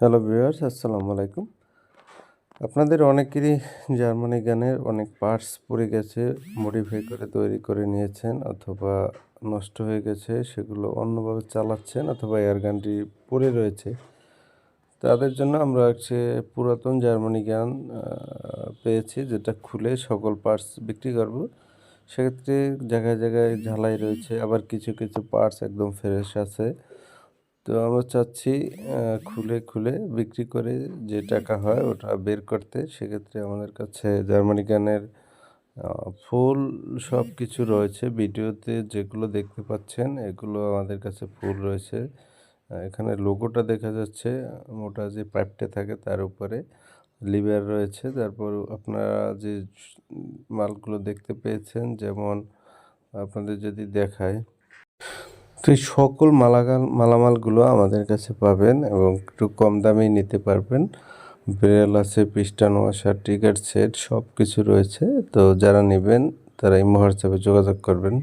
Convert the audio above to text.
Hello viewers আসসালামু আলাইকুম আপনাদের অনেকেরই জার্মানি গানের অনেক পার্টস পড়ে গেছে মডিফাই করে, তৈরি করে নিয়েছেন অথবা নষ্ট হয়ে গেছে, সেগুলো অন্যভাবে চালাচ্ছেন অথবা এয়ার গানটি পড়ে রয়েছে। তাদের জন্য আমরা হচ্ছে পুরাতন জার্মানি গান পেয়েছি, যেটা খুলে সকল পার্টস বিক্রি করব। সেক্ষেত্রে জায়গায় জায়গায় ঝালাই রয়েছে, আবার কিছু কিছু পার্টস একদম ফ্রেশ আছে। তো আমরা চাচ্ছি খুলে খুলে বিক্রি করে যে টাকা হয় ওটা বের করতে। সেক্ষেত্রে আমাদের কাছে জার্মানি গানের ফুল সব কিছু রয়েছে। ভিডিওতে যেগুলো দেখতে পাচ্ছেন, এগুলো আমাদের কাছে ফুল রয়েছে। এখানে লোগোটা দেখা যাচ্ছে, মোটা যে পাইপটা থাকে তার উপরে লিভার রয়েছে। তারপর আপনারা যে মালগুলো দেখতে পেয়েছেন, যেমন আপনাদের যদি দেখায় তো এই সকল মালাগাল, মালামালগুলো আমাদের কাছে পাবেন এবং একটু কম দামেই নিতে পারবেন। ব্রেল আছে, পিস্টান ওয়াশার টিকার সেট সব কিছু রয়েছে। তো যারা নেবেন, তারা এই হোয়াটসঅ্যাপে যোগাযোগ করবেন।